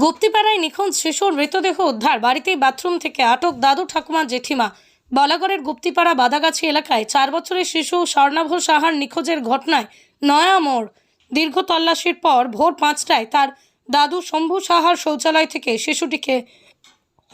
গুপ্তিপাড়ায় নিখোঁজ শিশুর মৃতদেহ উদ্ধার। বাড়িতেই বাথরুম থেকে আটক দাদু ঠাকুমা জেঠিমা। বলাগড়ের গুপ্তিপাড়া বাদাগাছি এলাকায় চার বছরের শিশু স্বর্ণাভ সাহার নিখোঁজের ঘটনায় নয়া মোড়। দীর্ঘ তল্লাশির পর ভোর পাঁচটায় তার দাদু শম্ভু সাহার শৌচালয় থেকে শিশুটিকে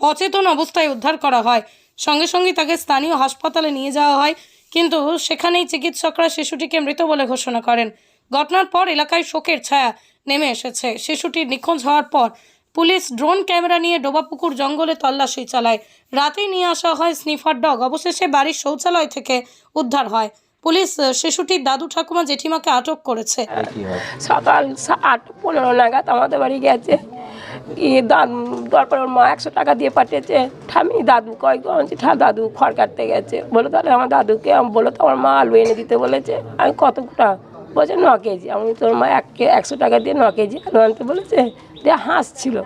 অচেতন অবস্থায় উদ্ধার করা হয়। সঙ্গে সঙ্গে তাকে স্থানীয় হাসপাতালে নিয়ে যাওয়া হয়। কিন্তু সেখানেই চিকিৎসকরা শিশুটিকে মৃত বলে ঘোষণা করেন। ঘটনার পর এলাকায় শোকের ছায়া। নেমে এসেছে। শিশুটির নিখোঁজ হওয়ার পর পুলিশ ড্রোন ক্যামেরা নিয়ে ডোবাপুকুর জঙ্গলে তল্লাশি চালায়। রাতেই নিয়ে আসা হয় স্নিফার ডগ। অবশেষে বাড়ির শৌচালয় থেকে উদ্ধার হয়। পুলিশ শিশুটির দাদু ঠাকুমা জেঠিমাকে আটক করেছে। সকাল সা- আট পনেরো নাগাদ আমাদের বাড়ি গেছে। গিয়ে দাদু তারপর ওর মা একশো টাকা দিয়ে পাঠিয়েছে। ঠামি দাদু কয়েক গঞ্জি ঠা দাদু খড় কাটতে গেছে। বলো তাহলে আমার দাদুকে আমি বলো তো আমার মা আলু এনে দিতে বলেছে। আমি কতটা বলছে, ন কেজি। আমি তোর মা এক একশো টাকা দিয়ে ন কেজি আনতে বলেছে। দিয়ে হাসছিল।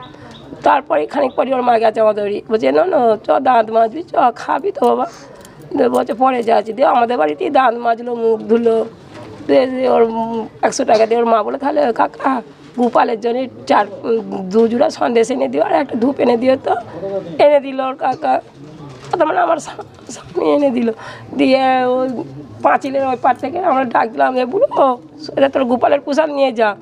তারপরে খানিক পরে ওর মা গেছে আমাদের বলছে, না চ দাঁত মাজবি, চ খাবি তো বাবা। বলছে, পরে যাচ্ছি। দিয়ে আমাদের বাড়িতেই দাঁত মাজলো, মুখ ধুলো। দিয়ে ওর একশো টাকা দিয়ে ওর মা বলে, তাহলে কাকা, গোপালের জন্য চার, দু জোড়া সন্দেশ এনে দিও আর একটা ধূপ এনে দিও তো। এনে দিল ওর কাকা। তার মানে আমার স্বা- স্বামী এনে দিল। দিয়ে ওই পাঁচিলের ওই পার থেকে আমরা ডাক দিলাম এ বুড়ো, এটা তোর গোপালের পোশাক নিয়ে যা।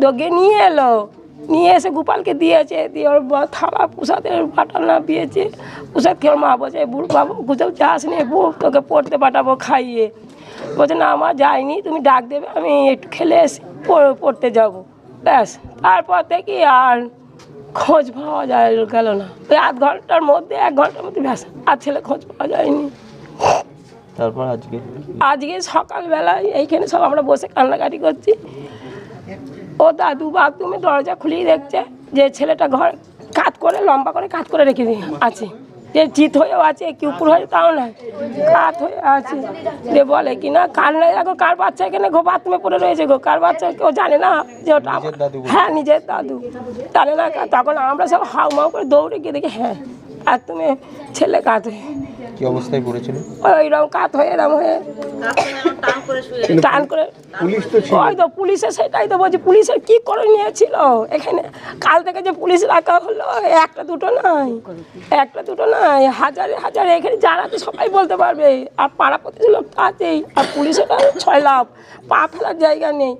দোগে নিয়ে এলো। নিয়ে এসে গোপালকে দিয়েছে, দিয়ে ওর বা- থালা প্রসাদের পাঠানা দিয়েছে। প্রসাদ খেয়ে ওর মা বলছে বুড়ো বাবু, কোথাও যাস নি বউ, তোকে পড়তে পাঠাবো খাইয়ে। বলছে, না আমার যাইনি, তুমি ডাক দেবে, আমি একটু খেলে এসে পড়- পড়তে যাব। ব্যাস, তারপর থেকে আর খোঁজ পাওয়া যায়, গেল না। ওই আধ ঘণ্টার মধ্যে, এক ঘণ্টার মধ্যে ব্যাস, আর ছেলে খোঁজ পাওয়া যায়নি। তারপর আজকে? আজকে সকালবেলায় এইখানে সব আমরা বসে কান্নাকাটি করছি। ও দাদু বাথরুমে দরজা খুলেই দেখছে যে ছেলেটা ঘর কাত করে লম্বা করে কাত করে রেখে দিয়ে আছে। যে চিত হয়েও আছে কি উপর হয়ে তাও নয়। কাত হয়ে আছে। যে বলে কি না কার নাই দেখো কার বাচ্চা এখানে গো বাথরুমে পড়ে রয়েছে গো। কার বাচ্চা কেউ জানে না যে ওটা? হ্যাঁ নিজের দাদু। জানে না তখন আমরা সব হাউ মাউ করে দৌড়ে গিয়ে দেখি হ্যাঁ আর তুমি ছেলে কাত হয়ে কি অবস্থায় পড়েছিল? ওইরকম কাত হয়ে এরম হয়ে টান করে। পুলিশ তো ওই তো পুলিশের সেটাই তো বলছি পুলিশের কি করে নিয়েছিল? এখানে কাল থেকে যে পুলিশ রাখা হলো একটা দুটো নাই একটা দুটো নাই হাজারে হাজারে এখানে যারা আছে সবাই বলতে পারবে। আর পাড়া প্রতিটি লোক তো আছেই আর পুলিশের ছয় লাভ পা ফেলার জায়গা নেই।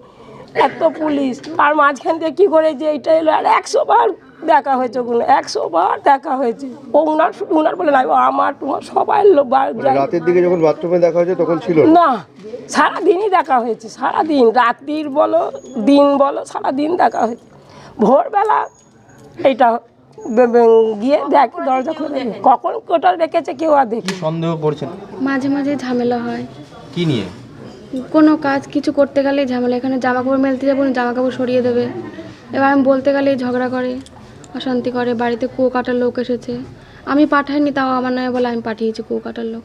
এত পুলিশ আর মাঝখান দিয়ে কী করে যে এটা এলো? আর একশো বার দেখা হয়েছে ওগুলো। একশো বার দেখা হয়েছে। ও উনার শুধু উনার বলে নাই ও আমার তোমার সবাই লোক রাতের দিকে যখন বাথরুমে দেখা হয়েছে তখন ছিল না? সারাদিনই দেখা হয়েছে সারাদিন। রাত্রির বলো দিন বলো সারাদিন দেখা হয়েছে। ভোরবেলা এইটা গিয়ে দেখে দরজা খুলে কখন কোটা দেখেছে কেউ আর দেখি সন্দেহ করছেন মাঝে মাঝে ঝামেলা হয়। কি নিয়ে? কোনো কাজ কিছু করতে গেলেই ঝামেলা। এখানে জামা কাপড় মেলতে যাব জামা কাপড় সরিয়ে দেবে। এবার আমি বলতে গেলেই ঝগড়া করে। অশান্তি করে, বাড়িতে কুয়ো কাটার লোক এসেছে। আমি পাঠাইনি, তাও আমার নয় বলে আমি পাঠিয়েছি কুয়ো কাটার লোক।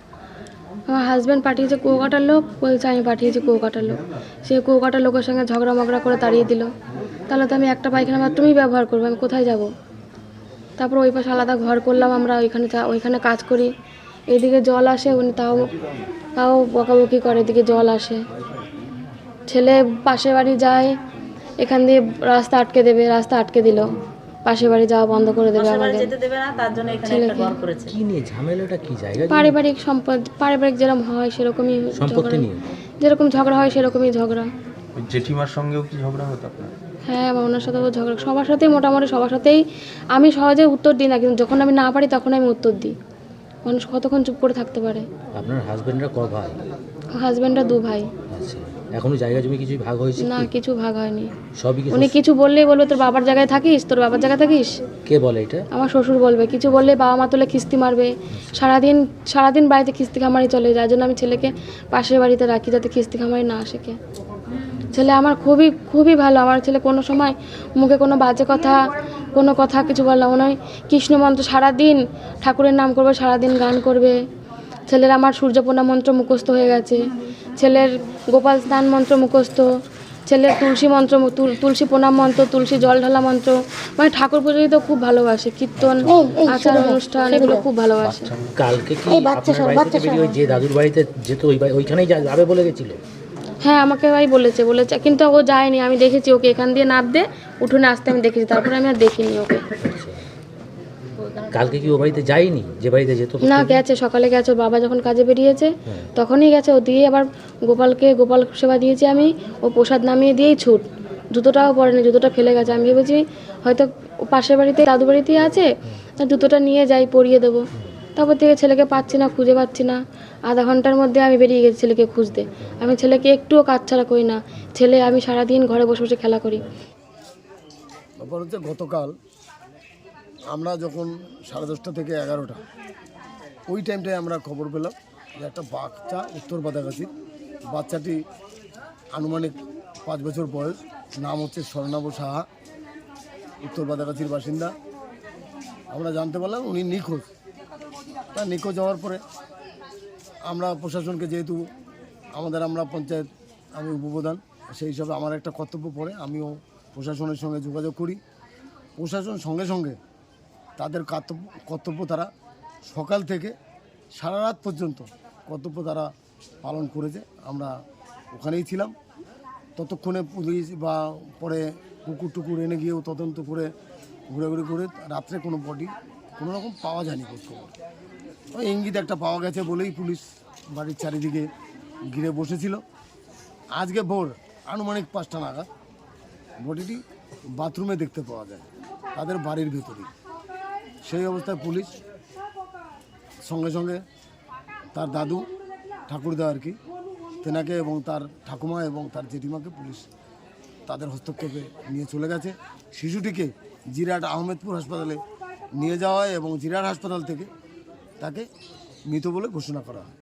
আমার হাজব্যান্ড পাঠিয়েছে কুয়ো কাটার লোক, বলছে আমি পাঠিয়েছি কুয়ো কাটার লোক। সেই কুয়ো কাটার লোকের সঙ্গে ঝগড়া মগড়া করে তাড়িয়ে দিল। তাহলে তো আমি একটা পায়খানা বাথরুমই ব্যবহার করব, আমি কোথায় যাব? তারপর ওই পাশে আলাদা ঘর করলাম আমরা, ওইখানে ওইখানে কাজ করি। এদিকে জল আসে, উনি তাও তাও বকাবকি করে, এদিকে জল আসে। ছেলে পাশের বাড়ি যায়, এখান দিয়ে রাস্তা আটকে দেবে, রাস্তা আটকে দিল। পাশের বাড়ি যাওয়া বন্ধ করে দেবে আমাদের ছেলেকে। কি নিয়ে ঝামেলাটা কি? জায়গা পারিবারিক সম্পদ পারিবারিক যেরকম হয় সেরকমই সম্পত্তি ঝগড়া। নিয়ে? যেরকম ঝগড়া হয় সেরকমই ঝগড়া। জেঠিমার সঙ্গেও কি ঝগড়া হতো আপনার? হ্যাঁ আমার ওনার সাথেও ঝগড়া। সবার সাথেই মোটামুটি সবার সাথেই আমি সহজে উত্তর দিই না কিন্তু যখন আমি না পারি তখন আমি উত্তর দিই। মানুষ কতক্ষণ চুপ করে থাকতে পারে? আপনার হাজবেন্ডরা ক ভাই? হাজব্যান্ডরা দু ভাই। আচ্ছা। এখনও জায়গা জমি কিছুই ভাগ হয়েছে না কিছু ভাগ হয়নি। সবই কি উনি কিছু বললেই বলবে তোর বাবার জায়গায় থাকিস? তোর বাবার জায়গায় থাকিস? কে বলে এটা? আমার শ্বশুর বলবে কিছু বললে বাবা মা তোলে কিস্তি মারবে। সারাদিন সারাদিন বাড়িতে কিস্তি খামারি চলে যার জন্য আমি ছেলেকে পাশের বাড়িতে রাখি যাতে কিস্তি খামারি না আসে কে। ছেলে আমার খুবই খুবই ভালো। আমার ছেলে কোনো সময় মুখে কোনো বাজে কথা কোনো কথা কিছু বললাম মনে হয় কৃষ্ণ মন্ত্র সারাদিন ঠাকুরের নাম করবে সারাদিন গান করবে। ছেলের আমার সূর্যপূর্ণা মন্ত্র মুখস্থ হয়ে গেছে। ছেলের গোপাল স্নান মন্ত্র মুখস্থ ছেলের তুলসী মন্ত্র তুলসী প্রণাম মন্ত্র তুলসী জল ঢালা মন্ত্র। মানে ঠাকুর পুজোই তো খুব ভালোবাসে কীর্তন আচার অনুষ্ঠান এগুলো খুব ভালোবাসে। কালকে কি যে দাদুর বাড়িতে যেত ওইখানেই যাবে বলে গেছিল? হ্যাঁ আমাকে ভাই বলেছে বলেছে কিন্তু ও যায়নি আমি দেখেছি ওকে এখান দিয়ে নামতে উঠোনে আসতে আমি দেখেছি তারপরে আমি আর দেখিনি ওকে। কালকে কি ও বাড়িতে যায়নি? যে বাড়িতে যেত? না গেছে সকালে গেছে ওর বাবা যখন কাজে বেরিয়েছে তখনই গেছে ও দিয়ে আবার গোপালকে গোপাল সেবা দিয়েছি আমি ও প্রসাদ নামিয়ে দিয়েই ছুট। জুতোটাও পরেনি জুতোটা ফেলে গেছে। আমি ভেবেছি হয়তো পাশের বাড়িতে দাদু বাড়িতেই আছে তা জুতোটা নিয়ে যাই পরিয়ে দেবো। তারপর থেকে ছেলেকে পাচ্ছি না খুঁজে পাচ্ছি না। আধা ঘণ্টার মধ্যে আমি বেরিয়ে গেছি ছেলেকে খুঁজতে। আমি ছেলেকে একটুও কাজ ছাড়া করি না। ছেলে আমি সারাদিন ঘরে বসে বসে খেলা করি। গতকাল আমরা যখন সাড়ে দশটা থেকে এগারোটা, ওই টাইমটায় আমরা খবর পেলাম যে একটা বাচ্চা উত্তর বাদাগাছির বাচ্চাটি আনুমানিক পাঁচ বছর বয়স, নাম হচ্ছে স্বর্ণাভ সাহা, উত্তর বাদাগাছির বাসিন্দা। আমরা জানতে পারলাম উনি নিখোঁজ। তা নিখোঁজ হওয়ার পরে আমরা প্রশাসনকে যেহেতু আমাদের আমরা পঞ্চায়েত আমি উপপ্রধান, সেই হিসাবে আমার একটা কর্তব্য পড়ে, আমিও প্রশাসনের সঙ্গে যোগাযোগ করি। প্রশাসন সঙ্গে সঙ্গে তাদের কর্তব্য তারা সকাল থেকে সারা রাত পর্যন্ত কর্তব্য তারা পালন করেছে। আমরা ওখানেই ছিলাম। ততক্ষণে পুলিশ বা পরে কুকুর টুকুর এনে গিয়েও তদন্ত করে ঘুরে করে রাত্রে কোনো বডি কোনো রকম পাওয়া যায়নি খোঁজখবর ওই ইঙ্গিত একটা পাওয়া গেছে বলেই পুলিশ বাড়ির চারিদিকে ঘিরে বসেছিল। আজকে ভোর আনুমানিক পাঁচটা নাগাদ বডিটি বাথরুমে দেখতে পাওয়া যায়, তাদের বাড়ির ভেতরেই। সেই অবস্থায় পুলিশ সঙ্গে সঙ্গে তার দাদু ঠাকুরদা আর কি, তেনাকে এবং তার ঠাকুমা এবং তার জেঠিমাকে পুলিশ তাদের হস্তক্ষেপে নিয়ে চলে গেছে। শিশুটিকে জিরাট আহমেদপুর হাসপাতালে নিয়ে যাওয়া হয় এবং জিরাট হাসপাতাল থেকে তাকে মৃত বলে ঘোষণা করা হয়।